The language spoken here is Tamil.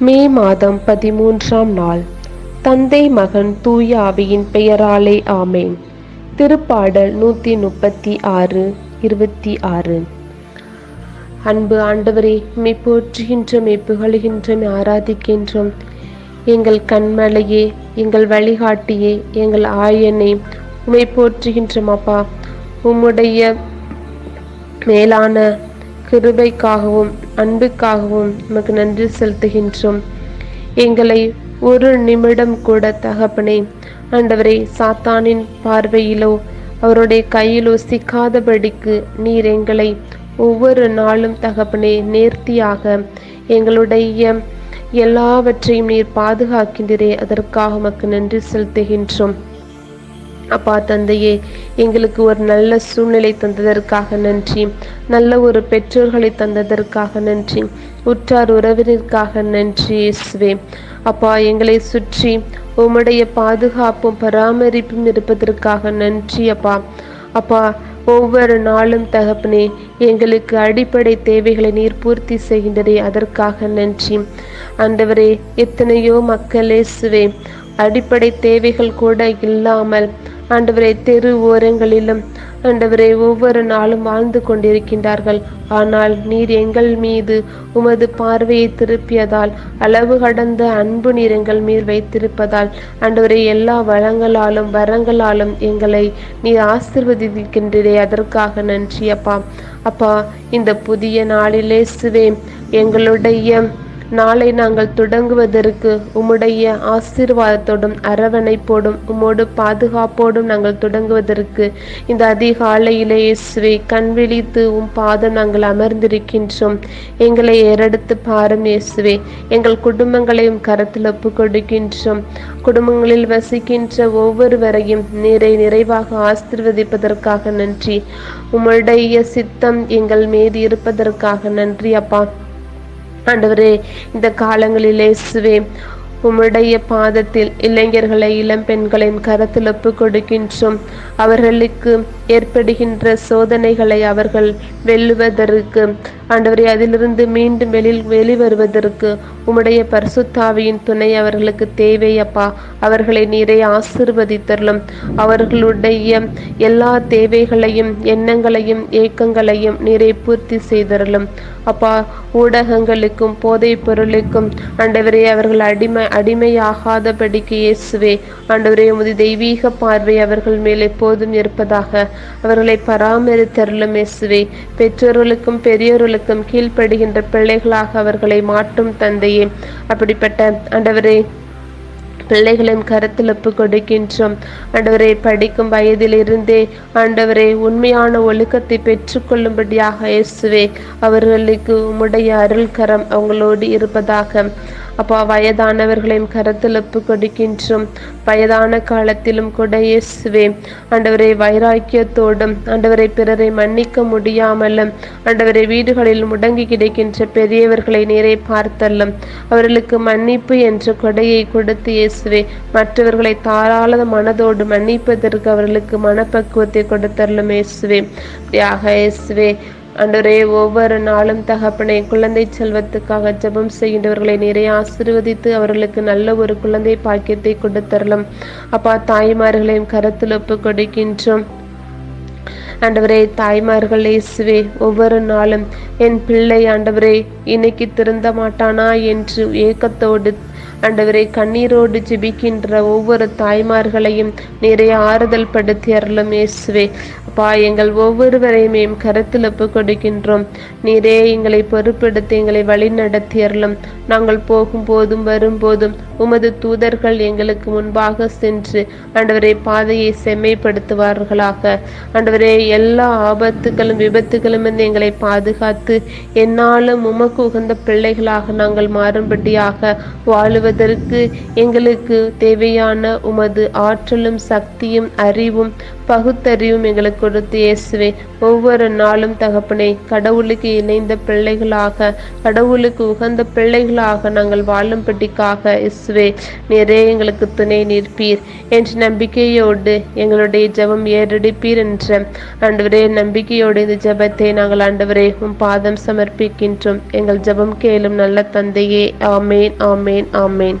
மே மாதம் பதிமூன்றாம் நாள். தந்தை மகன் தூய ஆவியின் பெயராலே ஆமேன். திருப்பாடல் நூற்றி முப்பத்தி ஆறு இருபத்தி ஆறு. அன்பு ஆண்டவரே மெய் போற்றுகின்ற மெய் புகழுகின்ற ஆராதிக்கின்றோம். எங்கள் கண்மலையே எங்கள் வழிகாட்டியே எங்கள் ஆயனே உமை போற்றுகின்றோம் அப்பா. உம்முடைய மேலான கிருபைக்காகவும் அன்புக்காகவும் உமக்கு நன்றி செலுத்துகின்றோம். எங்களை ஒரு நிமிடம் கூட தகப்பனே ஆண்டவரே சாத்தானின் பார்வையிலோ அவருடைய கையிலோ சிக்காதபடிக்கு நீர் எங்களை ஒவ்வொரு நாளும் தகப்பனே நேர்த்தியாக எங்களுடைய எல்லாவற்றையும் நீர் பாதுகாக்கின்றே அதற்காக உமக்கு நன்றி செலுத்துகின்றோம். அப்பா தந்தையே எங்களுக்கு ஒரு நல்ல சூழ்நிலை தந்ததற்காக நன்றி. நல்ல ஒரு பெற்றோர்களை தந்ததற்காக நன்றி. உற்றார் உறவினருக்காக நன்றி இயேசுவே. அப்பா எங்களை சுற்றி உம்முடைய பாதுகாப்பும் பராமரிப்பும் இருப்பதற்காக நன்றி அப்பா. அப்பா ஒவ்வொரு நாளும் தகப்பனே எங்களுக்கு அடிப்படை தேவைகளை நீர் பூர்த்தி செய்கின்றதே அதற்காக நன்றி. ஆண்டவரே எத்தனையோ மக்களே சுவே அடிப்படை தேவைகள் கூட இல்லாமல் ஆண்டவரை தெரு ஓரங்களிலும் ஆண்டவரை ஒவ்வொரு நாளும் வாழ்ந்து கொண்டிருக்கின்றார்கள். ஆனால் நீர் எங்கள் மீது உமது பார்வையை திருப்பியதால் அளவு கடந்த அன்பு நீர் எங்கள் மீர் வைத்திருப்பதால் ஆண்டவரை எல்லா வளங்களாலும் வரங்களாலும் எங்களை நீர் ஆசிர்வதிக்கின்றே அதற்காக நன்றி அப்பா. அப்பா இந்த புதிய நாளிலே சிவே எங்களுடைய நாளை நாங்கள் தொடங்குவதற்கு உம்முடைய ஆசீர்வாதத்தோடும் அரவணைப்போடும் உம்மோடு பாதுகாப்போடும் நாங்கள் தொடங்குவதற்கு இந்த அதிகாலையிலே இயேசுவை கண் விழித்து உம் பாதம் நாங்கள் அமர்ந்திருக்கின்றோம். எங்களை ஏறெடுத்து பாரும் இயேசுவே எங்கள் குடும்பங்களையும் கரத்தில் ஒப்பு கொடுக்கின்றோம் குடும்பங்களில் வசிக்கின்ற ஒவ்வொருவரையும் நீரை நிறைவாக ஆசிர்வதிப்பதற்காக நன்றி. உம்முடைய சித்தம் எங்கள் மீது இருப்பதற்காக நன்றி அப்பா. ஆண்டவரே இந்த காலங்களிலே சுவே உம்முடைய பாதத்தில் இளைஞர்களை இளம் பெண்களின் கரத்தில் ஒப்பு கொடுக்கின்றோம் அவர்களுக்கு ஏற்படுகின்ற சோதனைகளை அவர்கள் வெல்லுவதற்கு ஆண்டவரே அதிலிருந்து மீண்டும் வெளியில் வெளிவருவதற்கு உம்முடைய பரிசுத்தாவியின் துணை அவர்களுக்கு தேவையப்பா அவர்களை நீரை ஆசிர்வதித்தரலும். அவர்களுடைய எல்லா தேவைகளையும் எண்ணங்களையும் ஏக்கங்களையும் நீரை பூர்த்தி செய்தரலும். அப்பா ஊடகங்களுக்கும் போதைப் பொருளுக்கும் ஆண்டவரே அவர்கள் அடிமை அடிமையாகாதபடிக்கு இயேசுவே ஆண்டவரே உமது தெய்வீக பார்வை அவர்கள் மேல் எப்போதும் இருப்பதாக. அவர்களை பராமரித்தருளும் இயேசுவே. பெற்றோர்களுக்கும் பெரியோர்களுக்கும் கீழ்ப்படுகின்ற பிள்ளைகளாக அவர்களை மாற்றும் தந்தையே. அப்படிப்பட்ட ஆண்டவரே பிள்ளைகளின் கருத்தில் ஒப்பு கொடுக்கின்றோம். ஆண்டவரை படிக்கும் வயதிலிருந்தே ஆண்டவரை உண்மையான ஒழுக்கத்தை பெற்றுக்கொள்ளும்படியாக இயேசுவே அவர்களுக்கு உம்முடைய அருள்கரம் அவங்களோடு இருப்பதாக. அப்பா வயதானவர்களின் கரத்தில் ஒப்பு கொடுக்கின்றோம். வயதான காலத்திலும் கூட இயேசுவே ஆண்டவரை வைராக்கியத்தோடும் ஆண்டவரை பிறரை மன்னிக்க முடியாமலும் ஆண்டவரை வீடுகளில் முடங்கி கிடைக்கின்ற பெரியவர்களை நேரே பார்த்தல்லும். அவர்களுக்கு மன்னிப்பு என்ற கொடையை கொடுத்து இயேசுவே மற்றவர்களை தாராள மனதோடு மன்னிப்பதற்கு அவர்களுக்கு மனப்பக்குவத்தை கொடுத்தரலும் இயேசுவே. இயேசுவே அன்றரே ஒவ்வொரு நாளும் தகப்பனை குழந்தை செல்வத்துக்காக ஜெபம் செய்கின்றவர்களை நிறைய ஆசீர்வதித்து அவர்களுக்கு நல்ல ஒரு குழந்தை பாக்கியத்தை கொடுத்தரலாம். அப்பா தாய்மார்களையும் கருத்தில் ஒப்பு கொடுக்கின்றோம். ஆண்டவரே தாய்மார்கள் இயேசுவே ஒவ்வொரு நாளும் என் பிள்ளை ஆண்டவரே இன்னைக்கு திருந்த மாட்டானா என்று ஏக்கத்தோடு ஆண்டவரை கண்ணீரோடு ஜிபிக்கின்ற ஒவ்வொரு தாய்மார்களையும் நிறைய ஆறுதல் படுத்தி அருளும் இயேசுவே. அப்பா எங்கள் ஒவ்வொருவரையுமே கருத்தில் ஒப்பு கொடுக்கின்றோம் நீரே எங்களை பொறுப்படுத்தி எங்களை வழி நடத்தி அருளும். நாங்கள் போகும்போதும் வரும்போதும் உமது தூதர்கள் எங்களுக்கு முன்பாக சென்று ஆண்டவரை பாதையை செம்மைப்படுத்துவார்களாக. ஆண்டவரே எல்லா ஆபத்துகளும் விபத்துகளும் இருந்து எங்களை பாதுகாத்து என்னாலும் உமக்கு உகந்த பிள்ளைகளாக நாங்கள் மாறும்படியாக வாழுவதற்கு எங்களுக்கு தேவையான உமது ஆற்றலும் சக்தியும் அறிவும் பகுத்தறிவும் எங்களுக்கு கொடுத்து இயேசுவே. ஒவ்வொரு நாளும் தகப்பனை கடவுளுக்கு இணைந்த பிள்ளைகளாக கடவுளுக்கு உகந்த பிள்ளைகளாக நாங்கள் வாழும்படிக்காக இயேசுவே நீரே எங்களுக்கு துணை நிற்பீர். என்ற நம்பிக்கையோடு எங்களுடைய ஜெபம் ஏறெடுப்பீர் என்ற ஆண்டவரே நம்பிக்கையோடு இந்த ஜெபத்தை நாங்கள் ஆண்டவரே உம் பாதம் சமர்ப்பிக்கின்றோம். எங்கள் ஜெபம் கேளும் நல்ல தந்தையே. ஆமேன் ஆமேன் ஆமேன்.